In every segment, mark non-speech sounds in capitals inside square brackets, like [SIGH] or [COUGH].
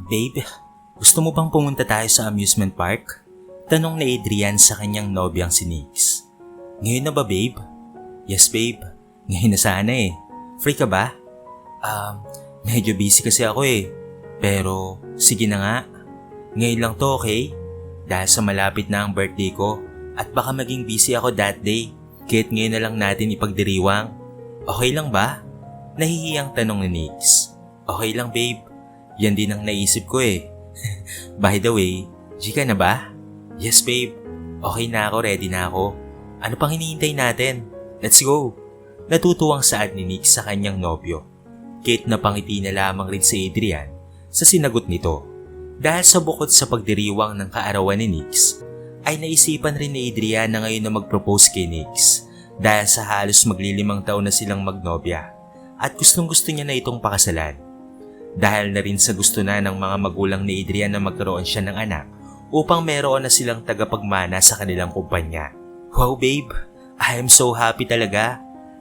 Babe, gusto mo bang pumunta tayo sa amusement park? Tanong ni Adrian sa kanyang nobyang si Nix. Ngayon na ba, babe? Yes, babe. Ngayon na sana eh. Free ka ba? Um, medyo busy kasi ako eh. Pero, sige na nga. Ngayon lang to, okay? Dahil sa malapit na ang birthday ko at baka maging busy ako that day. Kahit ngayon na lang natin ipagdiriwang. Okay lang ba? Nahihiyang tanong ni Nix. Okay lang babe. Yan din ang naisip ko eh. [LAUGHS] By the way, G ka na ba? Yes babe. Okay na ako, ready na ako. Ano pang hinihintay natin? Let's go! Natutuwang saad ni Nick sa kanyang nobyo. Kate na pangiti na lamang rin si Adrian sa sinagot nito. Dahil sa bukod sa pagdiriwang ng kaarawan ni Nix, ay naisipan rin ni Adrian na ngayon na mag-propose kay Nix dahil sa halos maglilimang taon na silang magnobya at gustong gusto niya na itong pakasalan. Dahil na rin sa gusto na ng mga magulang ni Adrian na magkaroon siya ng anak upang meron na silang tagapagmana sa kanilang kumpanya. Wow babe, I am so happy talaga.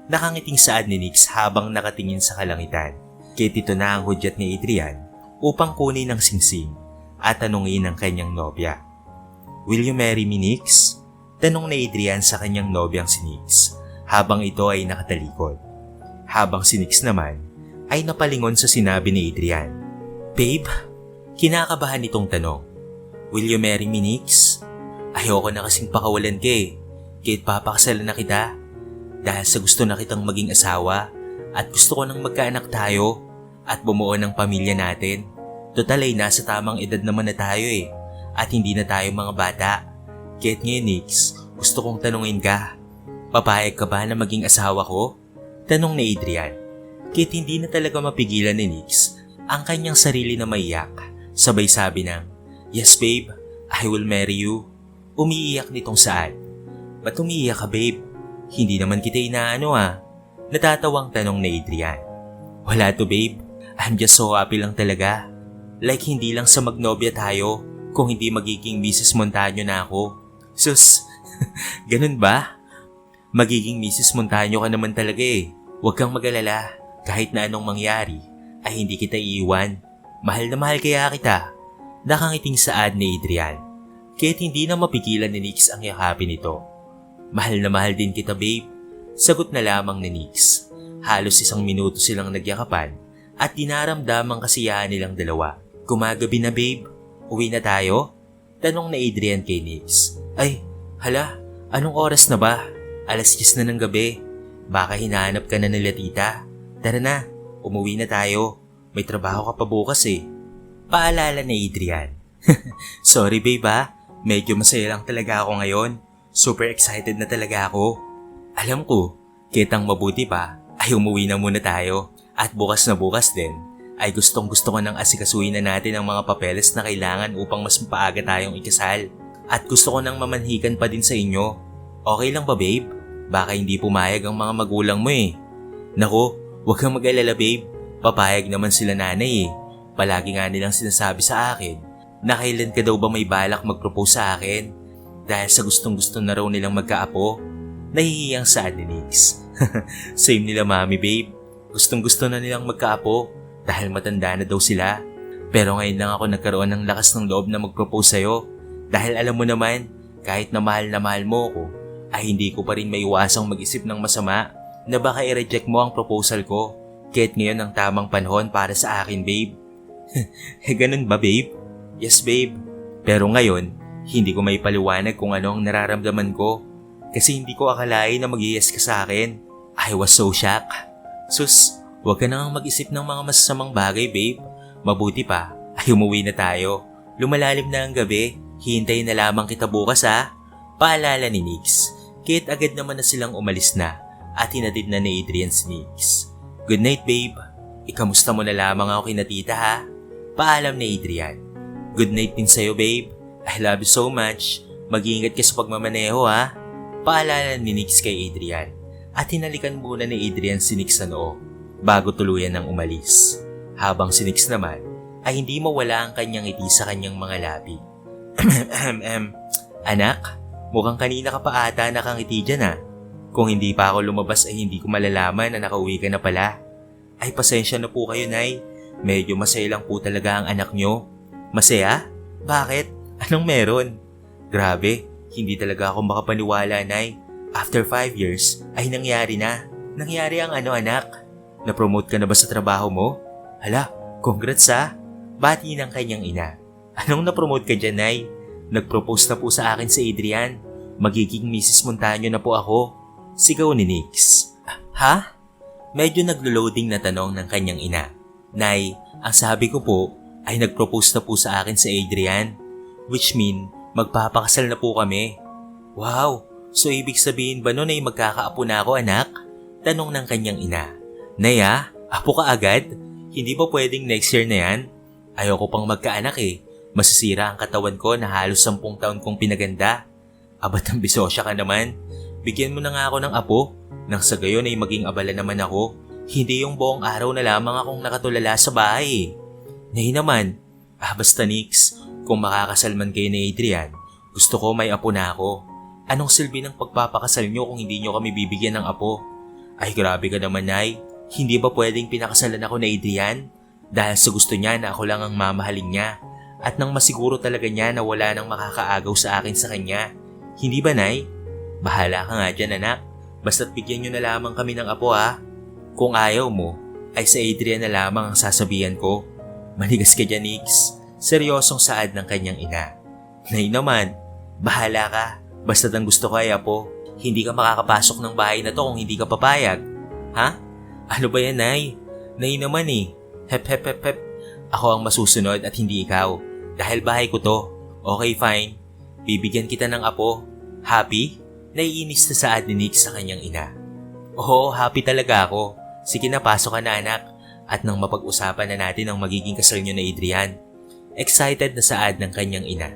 Nakangiting saad ni Nix habang nakatingin sa kalangitan. Kaya ito na ang hudyat ni Adrian upang kunin ang singsing at tanungin ang kanyang nobya. Will you marry me, Nix? Tanong ni Adrian sa kanyang nobyang si Nix habang ito ay nakatalikod. Habang si Nix naman ay napalingon sa sinabi ni Adrian. Babe, kinakabahan itong tanong. Will you marry me, Nix? Ayoko na kasing pakawalan ka eh. Kahit papakasalan na kita. Dahil sa gusto na kitang maging asawa at gusto ko nang magkaanak tayo at bumuo ng pamilya natin. Total ay nasa tamang edad naman na tayo eh at hindi na tayo mga bata. Kahit ngayon, Nix, gusto kong tanungin ka. Papayag ka ba na maging asawa ko? Tanong ni Adrian. Kahit hindi na talaga mapigilan ni Nix ang kanyang sarili na maiyak. Sabay sabi ng, Yes babe, I will marry you. Umiiyak nitong saad. Ba't umiiyak ka babe? Hindi naman kita inaano ah. Natatawang tanong ni Adrian. Wala to babe. I'm just so happy lang talaga. Like hindi lang sa magnobya tayo, kung hindi magiging Mrs. Montaño na ako. Sus, [LAUGHS] ganun ba? Magiging Mrs. Montaño ka naman talaga eh. Huwag kang magalala. Kahit na anong mangyari, ay hindi kita iiwan. Mahal na mahal kaya kita. Nakangiting saad ni Adrian. Kahit hindi na mapigilan ni Nix ang yakapin nito. Mahal na mahal din kita babe. Sagot na lamang ni Nix. Halos isang minuto silang nagyakapan at dinaramdamang kasiyahan nilang dalawa. Kumagabi na babe. Uwi na tayo? Tanong na Adrian kay Nix. Ay, hala, anong oras na ba? Alas 10 na ng gabi. Baka hinahanap ka na nila tita. Tara na, umuwi na tayo. May trabaho ka pa bukas eh. Paalala ni Adrian. [LAUGHS] Sorry babe ha, medyo masaya lang talaga ako ngayon. Super excited na talaga ako. Alam ko, kitang mabuti pa ay umuwi na muna tayo. At bukas na bukas din, ay gustong gusto ko nang asikasuhin na natin ang mga papeles na kailangan upang mas mapaaga tayong ikasal. At gusto ko nang mamanhikan pa din sa inyo. Okay lang ba babe? Baka hindi pumayag ang mga magulang mo eh. Nako, huwag kang mag-alala babe. Papayag naman sila nanay eh. Palagi nga nilang sinasabi sa akin na kailan ka daw ba may balak mag-propose sa akin dahil sa gustong gusto na raw nilang magkaapo. Nahihiyang saad ni. [LAUGHS] Same nila mami babe. Gustong gusto na nilang magkaapo dahil matanda na daw sila. Pero ngayon lang ako nagkaroon ng lakas ng loob na mag-propose sa'yo. Dahil alam mo naman, kahit na mahal na mahal mo ako, ay hindi ko pa rin maiwasang mag-isip ng masama na baka i-reject mo ang proposal ko. Kahit ngayon ang tamang panahon para sa akin, babe. [LAUGHS] ganun ba, babe? Yes, babe. Pero ngayon, hindi ko may paliwanag kung ano ang nararamdaman ko. Kasi hindi ko akalain na mag yes ka sa akin. I was so shocked. Sus, huwag ka nang mag-isip ng mga masasamang bagay, babe. Mabuti pa, ay umuwi na tayo. Lumalalim na ang gabi, hintayin na lamang kita bukas ha. Paalala ni Nix, kahit agad naman na silang umalis na at hinatid na ni Adrian Nix. Good night, babe. Ikamusta mo na lamang ako kina tita ha. Paalam ni Adrian. Good night din sa'yo, babe. I love you so much. Mag-iingat ka sa pagmamaneho ha. Paalala ni Nix kay Adrian at hinalikan muna ni Adrian si Nix sa noo bago tuluyan ng umalis. Habang si Nix naman ay hindi mawala ang kanyang ngiti sa kanyang mga labi. [CLEARS THROAT] Anak, mukhang kanina ka pa ata nakangiti dyan ah. Kung hindi pa ako lumabas ay hindi ko malalaman na nakauwi ka na pala. Ay pasensya na po kayo, Nay. Medyo masaya lang po talaga ang anak nyo. Masaya? Bakit? Anong meron? Grabe, hindi talaga ako makapaniwala, Nay. After 5 years, ay nangyari na. Nangyari ang ano, anak? Na-promote ka na ba sa trabaho mo? Hala, congrats ha. Bati ng kanyang ina. Anong na-promote ka dyan, Nay? Nag-propose na po sa akin si Adrian. Magiging Mrs. Montaño na po ako. Sigaw ni Nix. Ha? Medyo naglo-loading na tanong ng kanyang ina. Nay, ang sabi ko po ay nag-propose na po sa akin si Adrian. Which mean, magpapakasal na po kami. Wow, so ibig sabihin ba nun ay magkakaapo na ako anak? Tanong ng kanyang ina. Naya, apo ka agad? Hindi ba pwedeng next year na yan? Ayoko pang magkaanak eh. Masisira ang katawan ko na halos sampung taon kong pinaganda. Abat ang bisosya ka naman. Bigyan mo na nga ako ng apo. Nang sa gayon ay maging abala naman ako. Hindi yung buong araw na lamang akong nakatulala sa bahay. Nay naman, ah basta Nix, kung makakasal man kayo ni Adrian, gusto ko may apo na ako. Anong silbi ng pagpapakasal nyo kung hindi nyo kami bibigyan ng apo? Ay grabe ka naman, Nay. Hindi ba pwedeng pinakasalan ako ni Adrian? Dahil sa gusto niya na ako lang ang mamahalin niya. At nang masiguro talaga niya na wala nang makakaagaw sa akin sa kanya. Hindi ba, Nay? Bahala ka nga dyan, anak. Basta't bigyan nyo na lamang kami ng apo, ha? Kung ayaw mo, ay sa Adrian na lamang ang sasabihan ko. Manigas ka dyan, Nix. Seryosong saad ng kanyang ina. Nay naman, bahala ka. Basta't ang gusto ko ay apo. Hindi ka makakapasok ng bahay na to kung hindi ka papayag. Ha? Ano ba yan, Nay? Nay naman eh. Hep hep hep hep. Ako ang masusunod at hindi ikaw. Dahil bahay ko to. Okay, fine. Bibigyan kita ng apo. Happy? Naiinis na saad ni Nick sa kanyang ina. Oo, happy talaga ako. Sige na, pasok ka na anak. At nang mapag-usapan na natin ang magiging kasal niyo na Adrian. Excited na saad ng kanyang ina.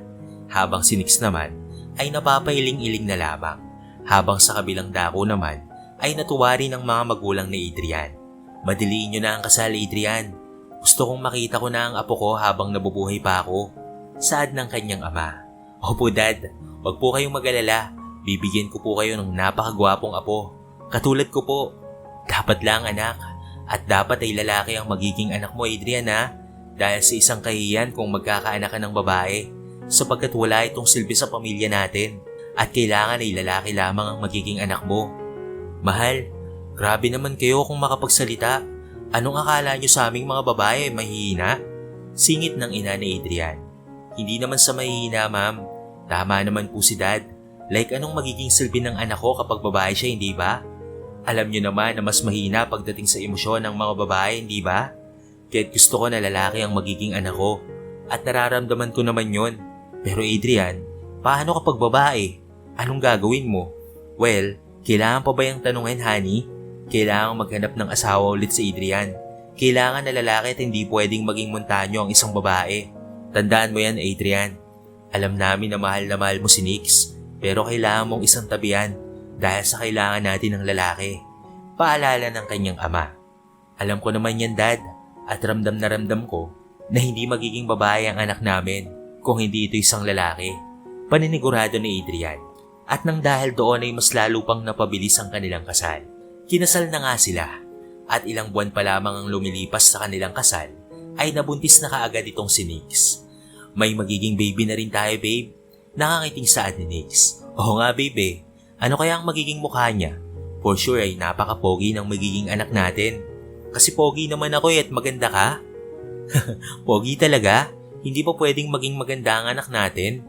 Habang si Nix naman ay napapahiling-iling na lamang. Habang sa kabilang dako naman ay natuwa rin ang mga magulang ni Adrian. Madiliin niyo na ang kasal, Adrian. Gusto kong makita ko na ang apo ko habang nabubuhay pa ako. Saad ng kanyang ama. Opo dad, wag po kayong mag-alala. Bibigyan ko po kayo ng napakagwapong apo. Katulad ko po. Dapat lang anak. At dapat ay lalaki ang magiging anak mo Adrian ha. Dahil sa isang kahiyan kung magkakaanak ka ng babae. Sapagkat wala itong silbi sa pamilya natin. At kailangan ay lalaki lamang ang magiging anak mo. Mahal, grabe naman kayo kung makapagsalita. Anong akala nyo sa aming mga babae mahihina? Singit ng ina ni Adrian. Hindi naman sa mahihina ma'am. Tama naman po si dad. Like anong magiging silbi ng anak ko kapag babae siya, hindi ba? Alam nyo naman na mas mahina pagdating sa emosyon ng mga babae, hindi ba? Kaya't gusto ko na lalaki ang magiging anak ko. At nararamdaman ko naman yon. Pero Adrian, paano kapag babae? Anong gagawin mo? Well, kailangan pa ba yung tanungin, honey? Kailangan maghanap ng asawa ulit sa Adrian. Kailangan na lalaki at hindi pwedeng maging montanyo ang isang babae. Tandaan mo yan, Adrian. Alam namin na mahal na mahal mo si Nix. Pero kailangan mong isang tabihan dahil sa kailangan natin ng lalaki. Paalala ng kanyang ama. Alam ko naman yan dad at ramdam na ramdam ko na hindi magiging babae ang anak namin kung hindi ito isang lalaki. Paninigurado ni Adrian. At nang dahil doon ay mas lalo pang napabilis ang kanilang kasal. Kinasal na nga sila at ilang buwan pa lamang ang lumilipas sa kanilang kasal ay nabuntis na kaagad itong si Nix. May magiging baby na rin tayo babe Nakangiting saad ni Nix. Oo nga babe, ano kaya ang magiging mukha niya? For sure ay napaka-pogi ng magiging anak natin. Kasi pogi naman ako eh at maganda ka. [LAUGHS] pogi talaga? Hindi pa pwedeng maging maganda ang anak natin?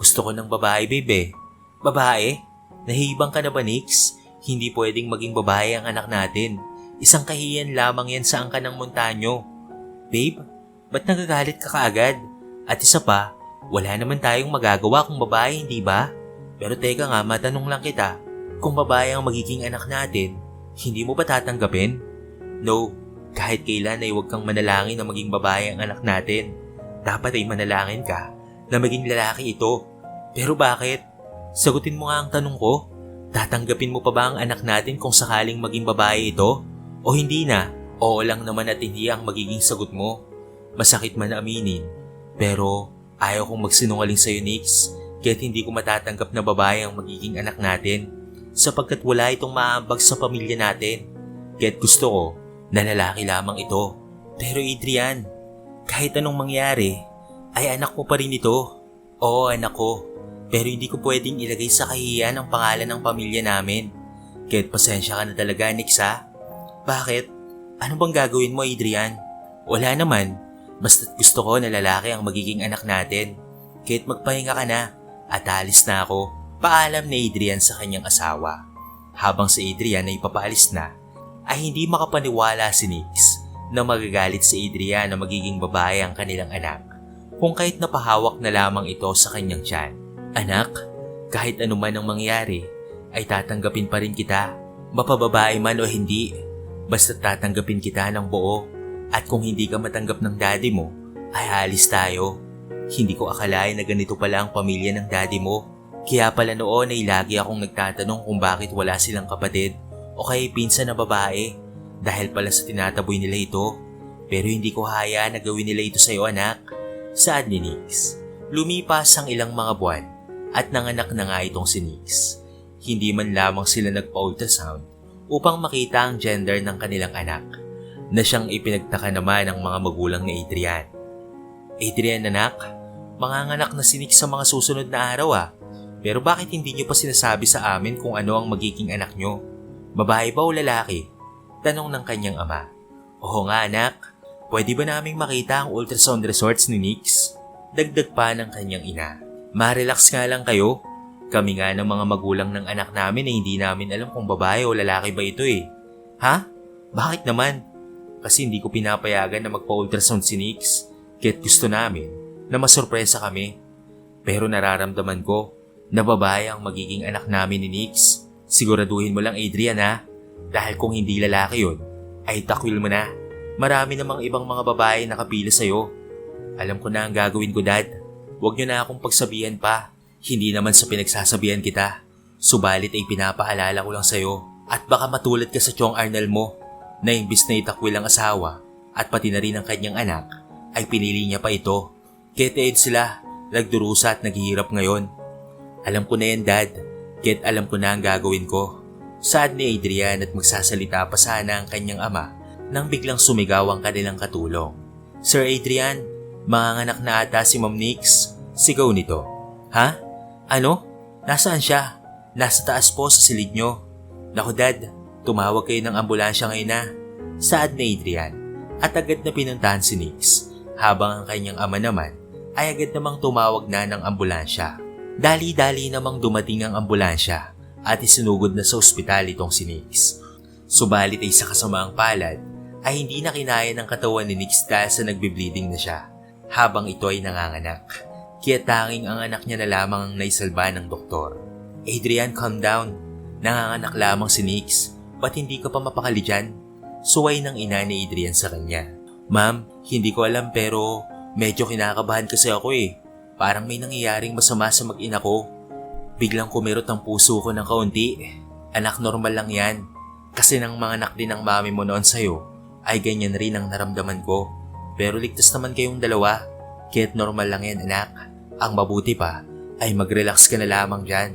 Gusto ko ng babae babe. Babae? Nahibang ka na ba Nix? Hindi pwedeng maging babae ang anak natin. Isang kahiyan lamang yan sa angka ng montanyo. Babe, ba't nagagalit ka kaagad? At isa pa, wala naman tayong magagawa kung babae, hindi ba? Pero teka nga, matanong lang kita, kung babae ang magiging anak natin, hindi mo ba tatanggapin? No, kahit kailan ay huwag kang manalangin na maging babae ang anak natin. Dapat ay manalangin ka na maging lalaki ito. Pero bakit? Sagutin mo nga ang tanong ko. Tatanggapin mo pa ba ang anak natin kung sakaling maging babae ito? O hindi na? Oo lang naman at hindi ang magiging sagot mo. Masakit man aminin. Pero ayaw kong magsinungaling sa'yo, Nix. Kaya't hindi ko matatanggap na babae ang magiging anak natin. Sapagkat wala itong maambag sa pamilya natin. Kaya't gusto ko na lalaki lamang ito. Pero Adrian, kahit anong mangyari, ay anak mo pa rin ito. Oo, anak ko. Pero hindi ko pwedeng ilagay sa kahihiyan ang pangalan ng pamilya namin. Kahit pasensya ka na talaga, Nix? Bakit? Ano bang gagawin mo, Adrian? Wala naman. Basta't gusto ko na lalaki ang magiging anak natin. Kahit magpahinga ka na at alis na ako. Paalam ni Adrian sa kanyang asawa. Habang si Adrian ay papaalis na, ay hindi makapaniwala si Nix na magagalit si Adrian na magiging babae ang kanilang anak kung kahit napahawak na lamang ito sa kanyang tiyan. Anak, kahit anuman ang mangyari, ay tatanggapin pa rin kita. Mapababae man o hindi, basta tatanggapin kita ng buo. At kung hindi ka matanggap ng daddy mo, ay alis tayo. Hindi ko akalain na ganito pala ang pamilya ng daddy mo. Kaya pala noon ay lagi akong nagtatanong kung bakit wala silang kapatid o kaya pinsan na babae. Dahil pala sa tinataboy nila ito. Pero hindi ko hayaan na gawin nila ito sa'yo anak. Saad ni Nix. Lumipas ang ilang mga buwan at nanganak na nga itong si Nix. Hindi man lamang sila nagpa-ultrasound upang makita ang gender ng kanilang anak na siyang ipinagtaka naman ng mga magulang ni Adrian. Adrian anak, manganganak na si Nix sa mga susunod na araw ah. Pero bakit hindi niyo pa sinasabi sa amin kung ano ang magiging anak niyo? Babae ba o lalaki? Tanong ng kanyang ama. Oo nga anak, pwede ba naming makita ang ultrasound results ni Nix? Dagdag pa ng kanyang ina. Ma-relax nga lang kayo. Kami nga ng mga magulang ng anak namin ay hindi namin alam kung babae o lalaki ba ito eh. Ha? Bakit naman? Kasi hindi ko pinapayagan na magpa-ultrasound si Nix. Kahit gusto namin na masurpresa kami. Pero nararamdaman ko na babae ang magiging anak namin ni Nix. Siguraduhin mo lang Adrian ha. Dahil kung hindi lalaki yun, ay takwil mo na. Marami namang ibang mga babae nakapila sa'yo. Alam ko na ang gagawin ko dad. Huwag niyo na akong pagsabihan pa. Hindi naman sa pinagsasabihan kita. Subalit ay pinapaalala ko lang sa'yo. At baka matulad ka sa Chong Arnel mo na imbis na itakwil ang asawa at pati na rin ang kanyang anak ay pinili niya pa ito. Teed sila, nagdurusa at naghihirap ngayon. Alam ko na yan dad, kaya't alam ko na ang gagawin ko. Saad ni Adrian at magsasalita pa sana ang kanyang ama nang biglang sumigaw ang kanilang katulong. Sir Adrian, manganganak na ata si Ma'am Nix. Sigaw nito. Ha? Ano? Nasaan siya? Nasa taas po sa silid nyo. Naku dad, tumawag kayo ng ambulansya ngayon na. Saad ni Adrian at agad na pinuntahan si Nix habang ang kanyang ama naman ay agad namang tumawag na ng ambulansya. Dali-dali namang dumating ang ambulansya at isinugod na sa ospital itong si Nix. Subalit ay sa kasamaang palad ay hindi na kinaya ng katawan ni Nix dahil sa nagbe-bleeding na siya habang ito ay nanganganak. Kaya tanging ang anak niya na lamang ang naisalba ng doktor. Adrian, calm down. Nanganganak lamang si Nix. Ba't hindi ka pa mapakali dyan? Suway ng ina ni Adrian sa kanya. Ma'am, hindi ko alam pero medyo kinakabahan kasi ako eh. Parang may nangyayaring masama sa mag-ina ko. Biglang kumirot ang puso ko ng kaunti. Anak, normal lang yan. Kasi nang mga anak din ng mami mo noon sa'yo, ay ganyan rin ang naramdaman ko. Pero ligtas naman kayong dalawa. Kaya't normal lang yan anak. Ang mabuti pa ay mag-relax ka na lamang dyan.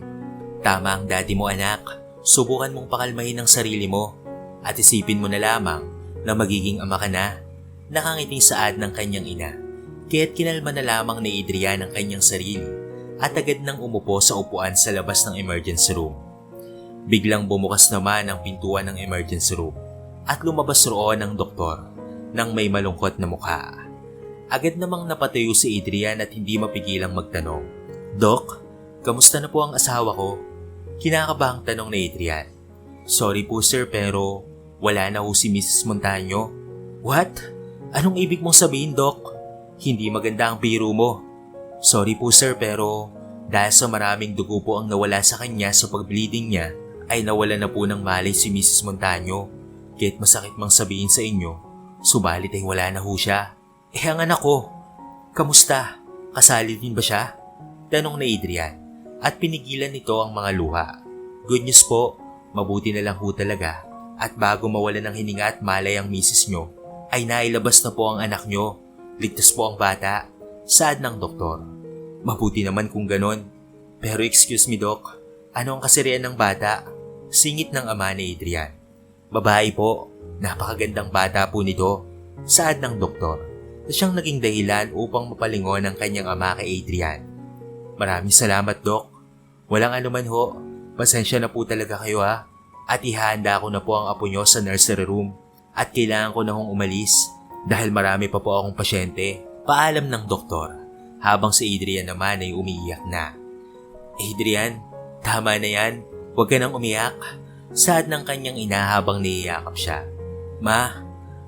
Tama ang daddy mo anak. Subukan mong pakalmahin ang sarili mo. At isipin mo na lamang na magiging ama ka na. Nakangiting saad ng kanyang ina. Kaya't kinalma na lamang ni Adrian ang kanyang sarili at agad nang umupo sa upuan sa labas ng emergency room. Biglang bumukas naman ang pintuan ng emergency room at lumabas roon ang doktor ng may malungkot na mukha. Agad namang napatayo si Adrian at hindi mapigilang magtanong. Dok, kamusta na po ang asawa ko? Kinakabahang tanong ni Adrian. Sorry po sir pero wala na ho si Mrs. Montaño. What? Anong ibig mong sabihin, Dok? Hindi maganda ang biro mo. Sorry po sir pero dahil sa maraming dugo po ang nawala sa kanya sa pag-bleeding niya ay nawala na po ng malay si Mrs. Montaño. Kahit masakit mang sabihin sa inyo, subalit ay wala na ho siya. Eh ang anak ko, kamusta? Kasali din ba siya? Tanong na Adrian at pinigilan nito ang mga luha. Good news po, mabuti na lang ho talaga at bago mawala ng hininga at malay ang misis nyo, ay nailabas na po ang anak nyo. Ligtas po ang bata. Saad ng doktor. Mabuti naman kung ganon. Pero excuse me, Doc. Ano ang kasirian ng bata? Singit ng ama ni Adrian. Babae po. Napakagandang bata po nito. saad ng doktor na siyang naging dahilan upang mapalingon ang kanyang ama kay Adrian. Maraming salamat, Dok. Walang anuman ho. Pasensya na po talaga kayo ha. At ihahanda ko na po ang apo nyo sa nursery room. At kailangan ko na hong umalis dahil marami pa po akong pasyente. Paalam ng doktor habang si Adrian naman ay umiiyak na. Adrian, tama na yan. Huwag ka nang umiyak. Saad ng kanyang ina habang niyayakap siya. Ma,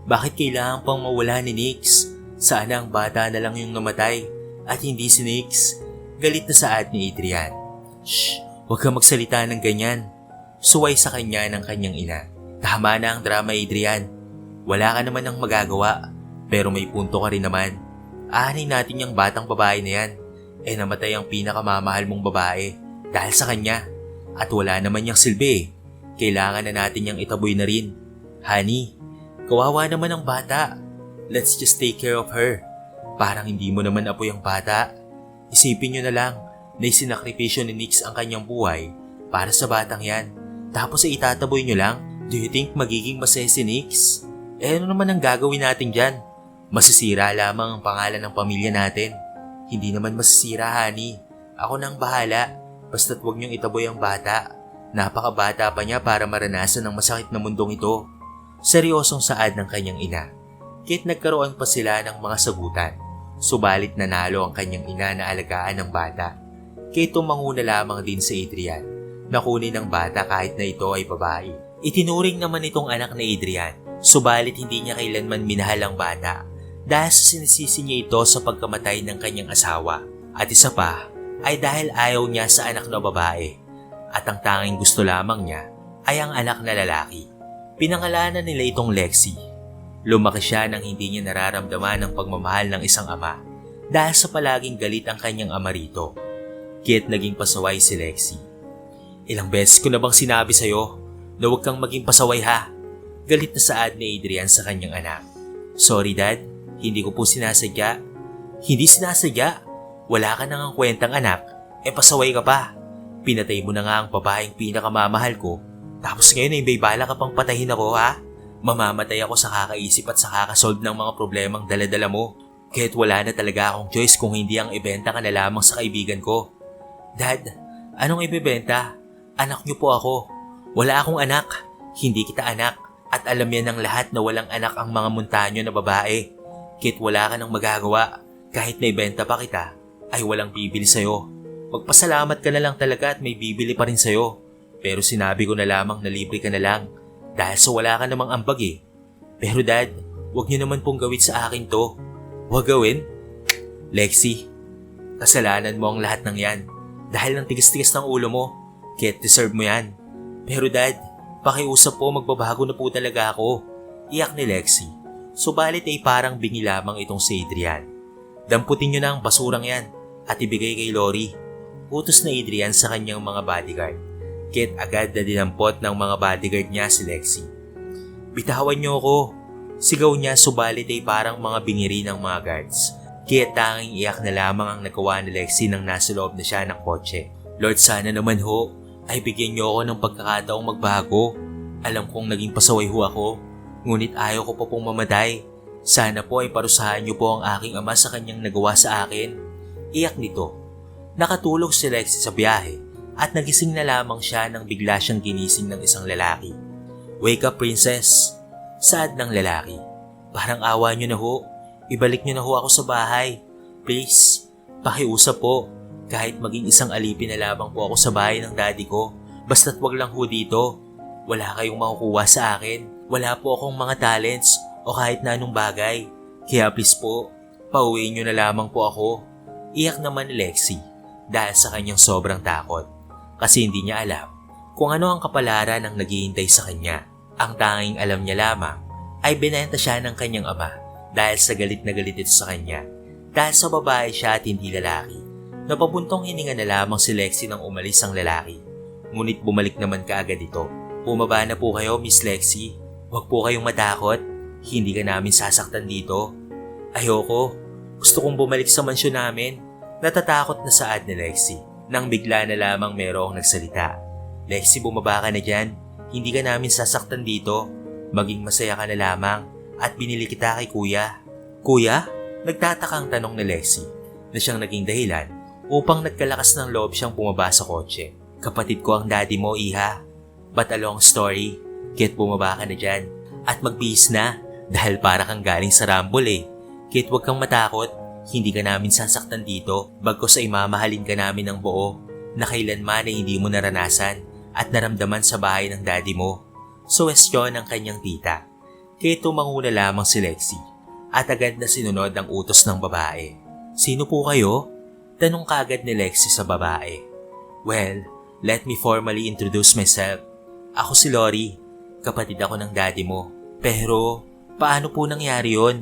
bakit kailangan pang mawala ni Nix? Sana ang bata na lang yung namatay at hindi si Nix. Galit na saad ni Adrian. Shh, huwag kang magsalita ng ganyan. Suway sa kanya ng kanyang ina. Tama na ang drama Adrian. Wala ka naman ng magagawa. Pero may punto ka rin naman. Aanin natin yung batang babae na yan. Eh namatay ang pinakamamahal mong babae dahil sa kanya. At wala naman niyang silbi. Kailangan na natin niyang itaboy na rin. Honey, kawawa naman ang bata. Let's just take care of her. Parang hindi mo naman apoy ang bata. Isipin niyo na lang na isinakripisyo ni Nix ang kanyang buhay para sa batang yan. Tapos ay itataboy niyo lang? Do you think magiging masaya si Nix? Eh ano naman ang gagawin natin dyan? Masisira lamang ang pangalan ng pamilya natin. Hindi naman masisira, honey. Ako nang bahala. Basta't huwag niyong itaboy ang bata. Napakabata pa niya para maranasan ang masakit na mundong ito. Seryosong saad ng kanyang ina. Kit nagkaroon pa sila ng mga sagutan. Subalit nanalo ang kanyang ina na alagaan ng bata. Kaya tumanguna lamang din sa Adrian na kunin ng bata kahit na ito ay babae. Itinuring naman itong anak na Adrian, subalit hindi niya kailanman minahal ang bata dahil sinisisi niya ito sa pagkamatay ng kanyang asawa. At isa pa ay dahil ayaw niya sa anak na babae at ang tanging gusto lamang niya ay ang anak na lalaki. Pinangalanan nila itong Lexi. Lumaki siya nang hindi niya nararamdaman ang pagmamahal ng isang ama dahil sa palaging galit ang kanyang ama rito. Kaya't naging pasaway si Lexi. Ilang beses ko na bang sinabi sa'yo na huwag kang maging pasaway ha? Galit na saad ni Adrian sa kanyang anak. Sorry dad, hindi ko po sinasadya. Hindi sinasadya. Wala ka nang kwentang anak, eh pasaway ka pa. Pinatay mo na nga ang babaeng pinakamamahal ko, tapos ngayon ay may bala ka pang patahin ako ha? Mamamatay ako sa kakaisip at sa kakasolve ng mga problemang daladala mo. Kahit wala na talaga akong choice kung hindi ang ibenta ka na lamang sa kaibigan ko. Dad, anong ibebenta? Anak niyo po ako. Wala akong anak. Hindi kita anak. At alam yan ng lahat na walang anak ang mga muntanyo na babae. Kahit wala ka nang magagawa, kahit na ibenta pa kita, ay walang bibili sa'yo. Magpasalamat ka na lang talaga at may bibili pa rin sa'yo. Pero sinabi ko na lamang na libre ka na lang dahil sa wala ka namang ambag eh. Pero dad, wag niyo naman pong gawin sa akin to. Huwag gawin? Lexi, kasalanan mo ang lahat ng yan dahil ng tigas-tigas ng ulo mo. Kaya deserve mo yan. Pero dad, pakiusap po magbabago na po talaga ako. Iyak ni Lexi. Subalit ay parang bingi lamang itong si Adrian. Damputin niyo na ang basurang yan at ibigay kay Lori. Utos na Adrian sa kanyang mga bodyguard. Kit agad na dinampot ng mga bodyguard niya si Lexi. Bitawan niyo ako. Sigaw niya subalit ay parang mga bingiri ng mga guards. Kaya tanging iyak na lamang ang nagawa ni Lexi nang nasa loob na siya ng kotse. Lord sana naman ho, ay bigyan niyo ako ng pagkakataong magbago. Alam kong naging pasaway ho ako, ngunit ayaw ko pa pong mamatay. Sana po ay parusahan niyo po ang aking ama sa kanyang nagawa sa akin. Iyak nito. Nakatulog si Lexi sa biyahe at nagising na lamang siya nang bigla siyang ginising ng isang lalaki. Wake up princess! Saad ng lalaki. Parang awa niyo na ho. Ibalik niyo na ho ako sa bahay. Please, pakiusap po. Kahit maging isang alipin na lamang po ako sa bahay ng daddy ko. Basta't wag lang ho dito. Wala kayong makukuha sa akin. Wala po akong mga talents o kahit na anong bagay. Kaya please po, pauwiin niyo na lamang po ako. Iyak naman ni Lexi dahil sa kanyang sobrang takot. Kasi hindi niya alam kung ano ang kapalaran ng naghihintay sa kanya. Ang tanging alam niya lamang ay binenta siya ng kanyang ama dahil sa galit na galit ito sa kanya. Dahil sa babae siya at hindi lalaki. Napabuntong hininga na lamang si Lexi nang umalis ang lalaki. Ngunit bumalik naman kaagad ito. Bumaba na po kayo, Miss Lexi. Huwag po kayong matakot. Hindi ka namin sasaktan dito. Ayoko. Gusto kong bumalik sa mansyon namin. Natatakot na saad ni Lexi. Nang bigla na lamang merong nagsalita. Lexi, bumaba ka na dyan. Hindi ka namin sasaktan dito. Maging masaya ka na lamang. at binili kita kay kuya. Kuya? Nagtatakang tanong ni Lexi na siyang naging dahilan upang nagkalakas ng loob siyang bumaba sa kotse. Kapatid ko ang daddy mo, iha. But a long story, Kit bumaba ka na dyan at magbihis na dahil para kang galing sa Rumble eh. Kit huwag kang matakot, hindi ka namin sasaktan dito bagkos ay mamahalin ka namin ng buo na kailanman ay hindi mo naranasan at naramdaman sa bahay ng daddy mo. Suwestyon ang kanyang tita. Kaya tumanguna lamang si Lexi at agad na sinunod ang utos ng babae. Sino po kayo? Tanong kagad ni Lexi sa babae. Well, let me formally introduce myself. Ako si Lori, kapatid ako ng daddy mo. Pero, paano po nangyari yon?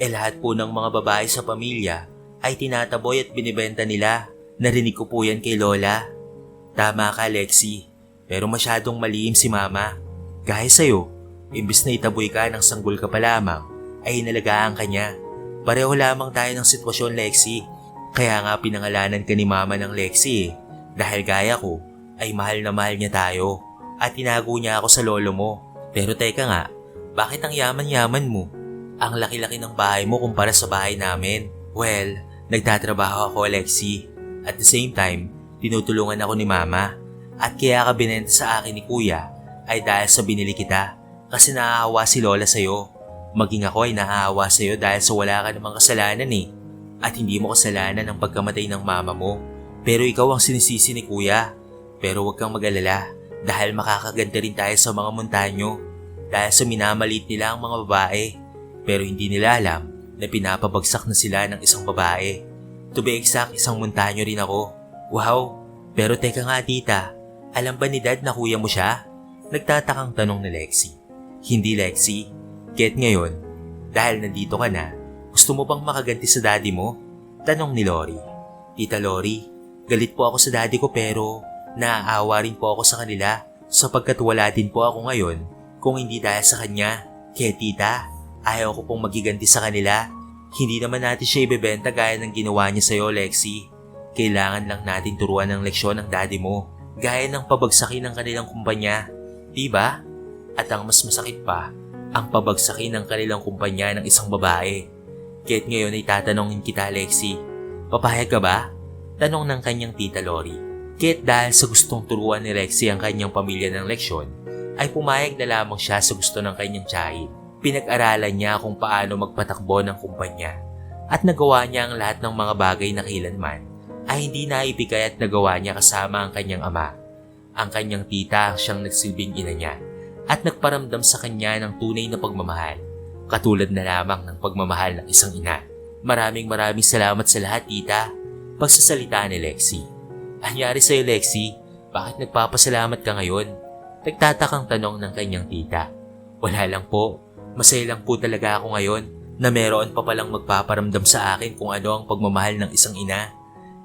Eh lahat po ng mga babae sa pamilya ay tinataboy at binibenta nila. Narinig ko po yan kay Lola. Tama ka, Lexi. Pero masyadong malihim si Mama. Gaya sa'yo, imbis na itaboy ka ng sanggol ka pa lamang, ay inalagaan ka niya. Pareho lamang tayo ng sitwasyon, Lexi. Kaya nga pinangalanan ka ni Mama ng Lexi eh. Dahil gaya ko, ay mahal na mahal niya tayo. At tinago niya ako sa lolo mo. Pero teka nga, bakit ang yaman-yaman mo? Ang laki-laki ng bahay mo kumpara sa bahay namin. Well, nagtatrabaho ako, Lexi. At the same time, tinutulungan ako ni Mama. At kaya ka binenta sa akin ni Kuya ay dahil sa binili kita kasi naaawa si Lola sa'yo. Maging ako ay naaawa sa'yo dahil sa wala ka namang kasalanan eh. At hindi mo kasalanan ang pagkamatay ng mama mo. Pero ikaw ang sinisisi ni Kuya. Pero huwag kang mag-alala dahil makakaganda rin tayo sa mga montanyo. Dahil sa minamalit nila ang mga babae. Pero hindi nila alam na pinapabagsak na sila ng isang babae. To be exact, isang montanyo rin ako. Wow! Pero teka nga tita, alam ba ni dad na kuya mo siya? Nagtatakang tanong ni Lexi. Hindi Lexi. Get ngayon, dahil nandito ka na, gusto mo bang makaganti sa daddy mo? Tanong ni Lori. Tita Lori, galit po ako sa daddy ko pero naaawa rin po ako sa kanila sapagkat wala din po ako ngayon kung hindi dahil sa kanya. Kaya tita, ayaw ko pong magiganti sa kanila. Hindi naman natin siya ibebenta gaya ng ginawa niya sa'yo, Lexi. Kailangan lang natin turuan ng leksyon ng daddy mo. Gaya ng pabagsakin ng kanilang kumpanya. Diba? At ang mas masakit pa, ang pabagsakin ng kanilang kumpanya ng isang babae. Kaya't ngayon ay tatanungin kita, Lexi. Papayag ka ba? Tanong ng kanyang tita Lori. Kaya't dahil sa gustong turuan ni Lexi ang kanyang pamilya ng leksyon, ay pumayag na lamang siya sa gusto ng kanyang tiyahin. Pinag-aralan niya kung paano magpatakbo ng kumpanya at nagawa niya ang lahat ng mga bagay na kailanman ay hindi naibigay at nagawa niya kasama ang kanyang ama. Ang kanyang tita ang siyang nagsilbing ina niya at nagparamdam sa kanya ng tunay na pagmamahal, katulad na lamang ng pagmamahal ng isang ina. Maraming maraming salamat sa lahat, tita. Pagsasalita ni Lexi. Anyari sa'yo, Lexi? Bakit nagpapasalamat ka ngayon? Nagtatakang tanong ng kanyang tita. Wala lang po. Masaya lang po talaga ako ngayon na meron pa palang magpaparamdam sa akin kung ano ang pagmamahal ng isang ina.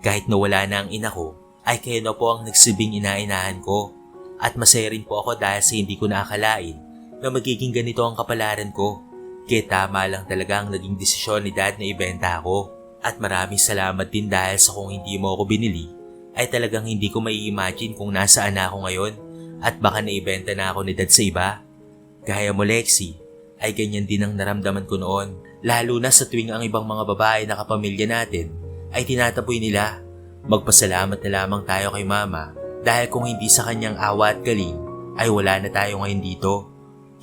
Kahit nawala na ang ina ko, ay kayo na po ang nagsibing inainahan ko. At masaya rin po ako dahil sa hindi ko naakalain na magiging ganito ang kapalaran ko. Kaya tama lang talaga ang naging desisyon ni dad na ibenta ako. At maraming salamat din dahil sa kung hindi mo ako binili, ay talagang hindi ko mai imagine kung nasaan na ako ngayon at baka naibenta na ako ni dad sa iba. Gaya mo Lexi, ay ganyan din ang naramdaman ko noon. Lalo na sa tuwing ang ibang mga babae na kapamilya natin ay tinataboy nila. Magpasalamat na lamang tayo kay mama dahil kung hindi sa kanyang awa at galing ay wala na tayo ngayon dito.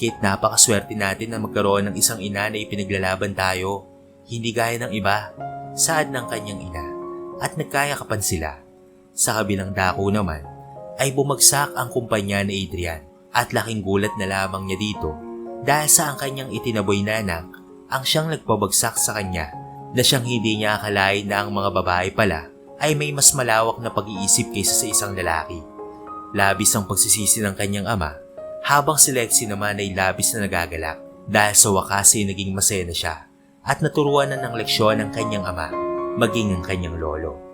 Kit napakaswerte natin na magkaroon ng isang ina na ipinaglalaban tayo. Hindi gaya ng iba, saad ng kanyang ina at nagkayakapan sila. Sa kabilang dako naman ay bumagsak ang kumpanya ni Adrian at laking gulat na lamang niya dito dahil sa ang kanyang itinaboy na anak ang siyang nagpabagsak sa kanya na siyang hindi niya akalain na ang mga babae pala ay may mas malawak na pag-iisip kaysa sa isang lalaki. Labis ang pagsisisi ng kanyang ama habang si Lexi naman ay labis na nagagalak dahil sa wakas ay naging masaya na siya at naturuan na ng leksyon ng kanyang ama maging ang kanyang lolo.